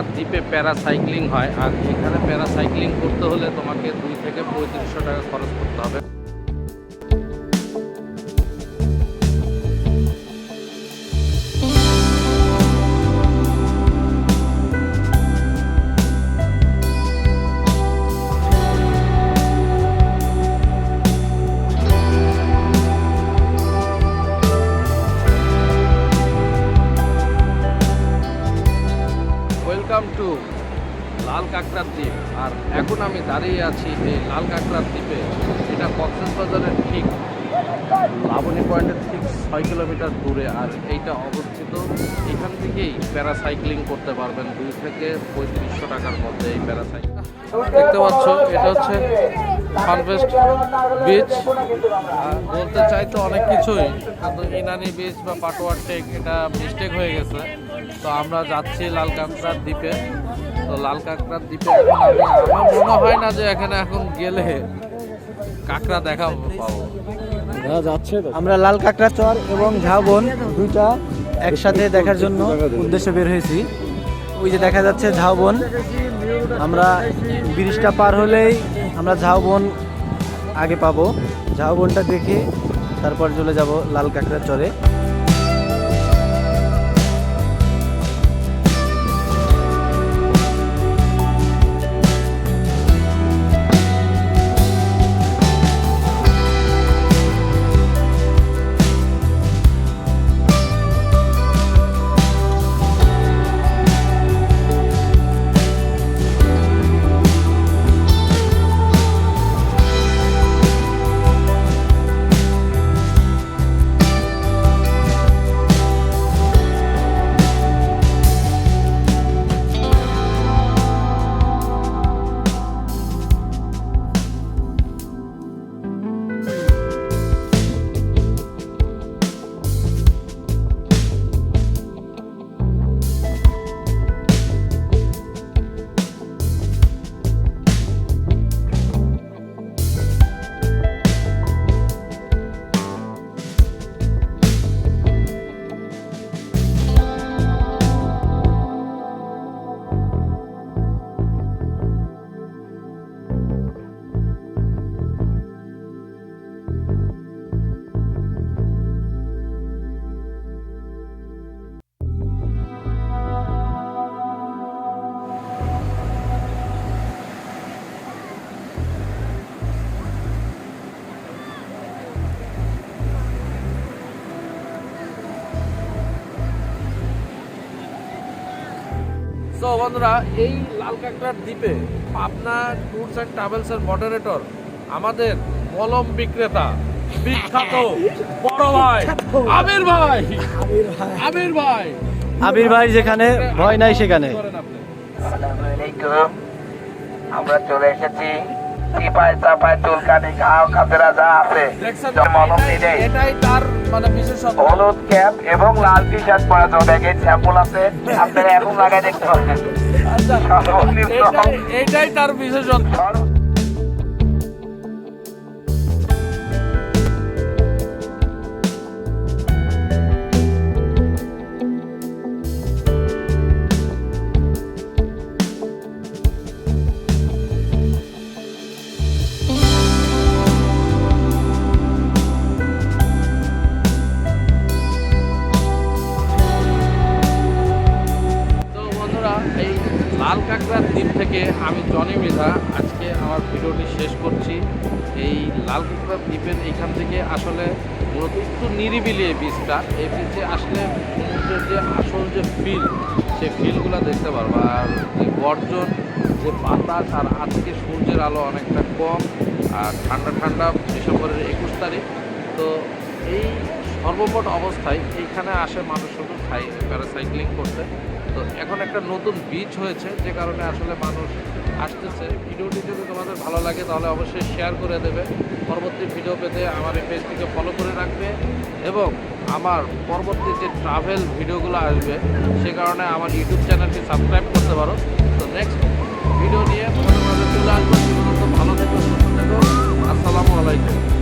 কাঁকড়ার দ্বীপে প্যারাসাইক্লিং হয়। আর এখানে প্যারাসাইক্লিং করতে হলে তোমাকে দুই থেকে পঁয়ত্রিশশো টাকা খরচ করতে হবে। লাল কাঁকড়ার দ্বীপ। আর এখন আমি দাঁড়িয়ে আছি এই লাল কাঁকড়ার দ্বীপে। এটা কক্সবাজারের ঠিক লাবণী পয়েন্টের ঠিক ছয় কিলোমিটার দূরে। আর এইটা অবস্থিত এখান থেকেই প্যারাসাইক্লিং করতে পারবেন। দুই থেকে পঁয়ত্রিশশো টাকার মধ্যে এই প্যারাসাইক্লিং। দেখতে পাচ্ছ, এটা হচ্ছে ফানফেস্ট বিচ বলতে চাইতো অনেক কিছুই। কিন্তু ইনানি বিচ বা পাটোয়ার টেক, এটা মিস্টেক হয়ে গেছে। তো আমরা যাচ্ছি লাল কাঁকড়ার দ্বীপে। তো লাল কাঁকড়ার দ্বীপে এখন আমি আমার মনে হয় না যে এখানে এখন গেলে কাঁকড়া দেখা পাবো। আমরা লাল কাঁকড়া চর এবং ঝাউবন দুইটা একসাথে দেখার জন্য উদ্দেশ্যে বের হয়েছি। ওই যে দেখা যাচ্ছে ঝাউবন আমরা ব্রিজটা পার হলেই আমরা ঝাউবন আগে পাবো। ঝাউবনটা দেখে তারপর চলে যাব লাল কাঁকড়া চরে। তো বন্ধুরা এই লাল কাঁকড়ার দ্বীপে পাবনা ট্যুরস অ্যান্ড ট্রাভেলসের মডারেটর আমাদের মলম বিক্রেতা বিখ্যাত বড় ভাই আমির ভাই। আমির ভাই। আবির ভাই। যেখানে ভয় নাই সেখানে। আমরা চলে এসেছি চিপায় চাপায় চুলকানি ঘাও খাতেরা যা আছে মলম এটাই- এটাই তার মানে হলুদ ক্যাপ এবং লাল টি শার্ট পরা স্যাম্পল আছে। আপনারা এখন লাগাই দেখতে পাচ্ছেন। আচ্ছা, এটাই তার বিশেষত্ব। থেকে আমি জনি মৃধা আজকে আমার ভিডিওটি শেষ করছি। এই লাল কাঁকড়ার দ্বীপের এইখান থেকে আসলে মূলত একটু নিরিবিলি এই বীজটা এই বীজে আসলে সমুদ্রের যে আসল যে ফিল সে ফিলগুলো দেখতে পারব। আর যে গর্জন, যে বাতাস, আর আজকে সূর্যের আলো অনেকটা কম, আর ঠান্ডা ঠান্ডা ডিসেম্বরের একুশ তারিখ। তো এই সর্বমোট অবস্থায় এইখানে আসে মানুষ শুধু সাই প্যারাসাইক্লিং করতে। তো এখন একটা নতুন বিচ হয়েছে, যে কারণে আসলে মানুষ আসতেছে। ভিডিওটি যদি তোমাদের ভালো লাগে, তাহলে অবশ্যই শেয়ার করে দেবে। পরবর্তী ভিডিও পেতে আমার এই পেজটিকে ফলো করে রাখবে এবং আমার পরবর্তী যে ট্রাভেল ভিডিওগুলো আসবে, সে কারণে আমার ইউটিউব চ্যানেলটি সাবস্ক্রাইব করতে পারো। তো নেক্সট ভিডিও নিয়ে তোমাদের চলে আসব। ভালো থেকো, সুস্থ থেকো। আসসালামু আলাইকুম।